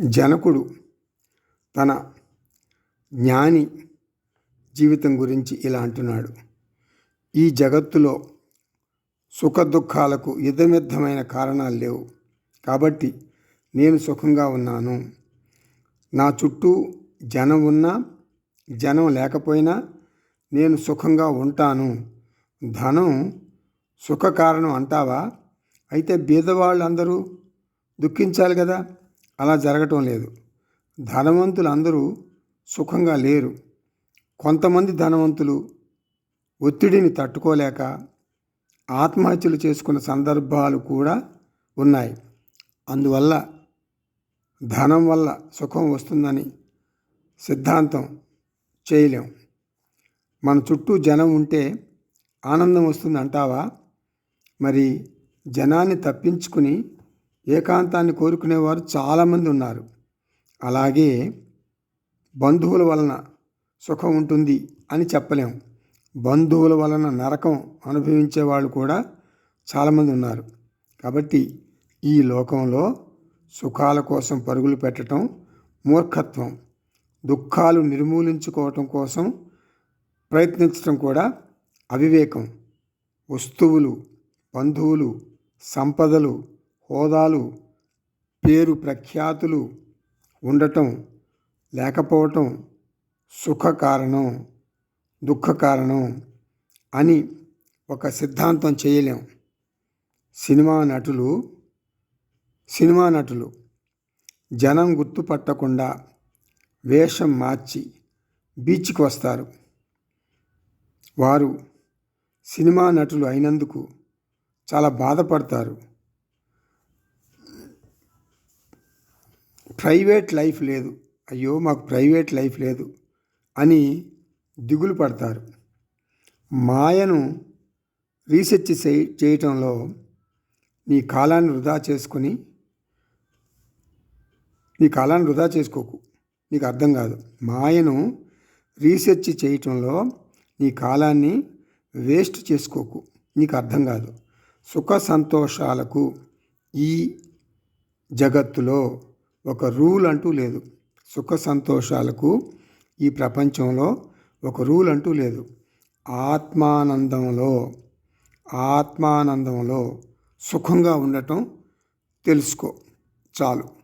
జనకుడు తన జ్ఞాని జీవితం గురించి ఇలా అంటున్నాడు. ఈ జగత్తులో సుఖ దుఃఖాలకు యుద్ధమిద్దమైన కారణాలు లేవు. కాబట్టి నేను సుఖంగా ఉన్నాను. నా చుట్టూ జనం ఉన్నా జనం లేకపోయినా నేను సుఖంగా ఉంటాను. ధనం సుఖ కారణం అంటావా? అయితే బీదవాళ్ళందరూ దుఃఖించాలి కదా. అలా జరగటం లేదు. ధనవంతులు అందరూ సుఖంగా లేరు. కొంతమంది ధనవంతులు ఒత్తిడిని తట్టుకోలేక ఆత్మహత్యలు చేసుకున్న సందర్భాలు కూడా ఉన్నాయి. అందువల్ల ధనం వల్ల సుఖం వస్తుందని సిద్ధాంతం చేయలేం. మన చుట్టూ జనం ఉంటే ఆనందం వస్తుంది అంటావా మరి జనాన్ని తప్పించుకుని ఏకాంతాన్ని కోరుకునేవారు చాలామంది ఉన్నారు. అలాగే బంధువుల వలన సుఖం ఉంటుంది అని చెప్పలేము బంధువుల వలన నరకం అనుభవించే వాళ్ళు కూడా చాలామంది ఉన్నారు. కాబట్టి ఈ లోకంలో సుఖాల కోసం పరుగులు పెట్టడం మూర్ఖత్వం. దుఃఖాలు నిర్మూలించుకోవటం కోసం ప్రయత్నించడం కూడా అవివేకం. వస్తువులు బంధువులు సంపదలు హోదాలు పేరు ప్రఖ్యాతులు ఉండటం లేకపోవటం సుఖ కారణం దుఃఖ కారణం అని ఒక సిద్ధాంతం చేయలేం. సినిమా నటులు సినిమా నటులు జనం గుర్తుపట్టకుండా వేషం మార్చి బీచ్కి వస్తారు. వారు సినిమా నటులు అయినందుకు చాలా బాధపడతారు. ప్రైవేట్ లైఫ్ లేదు. అయ్యో మాకు ప్రైవేట్ లైఫ్ లేదు అని దిగులు పడతారు. మాయను రీసెర్చ్ చేయటంలో నీ కాలాన్ని వృధా చేసుకొని నీ కాలాన్ని వృధా చేసుకోకు. నీకు అర్థం కాదు. మాయను రీసెర్చ్ చేయటంలో నీ కాలాన్ని వేస్ట్ చేసుకోకు. నీకు అర్థం కాదు. సుఖ సంతోషాలకు ఈ జగత్తులో ఒక రూల్ అంటూ లేదు. సుఖ సంతోషాలకు ఈ ప్రపంచంలో ఒక రూల్ అంటూ లేదు. ఆత్మానందంలో ఆత్మానందంలో సుఖంగా ఉండటం తెలుసుకో. చాలు.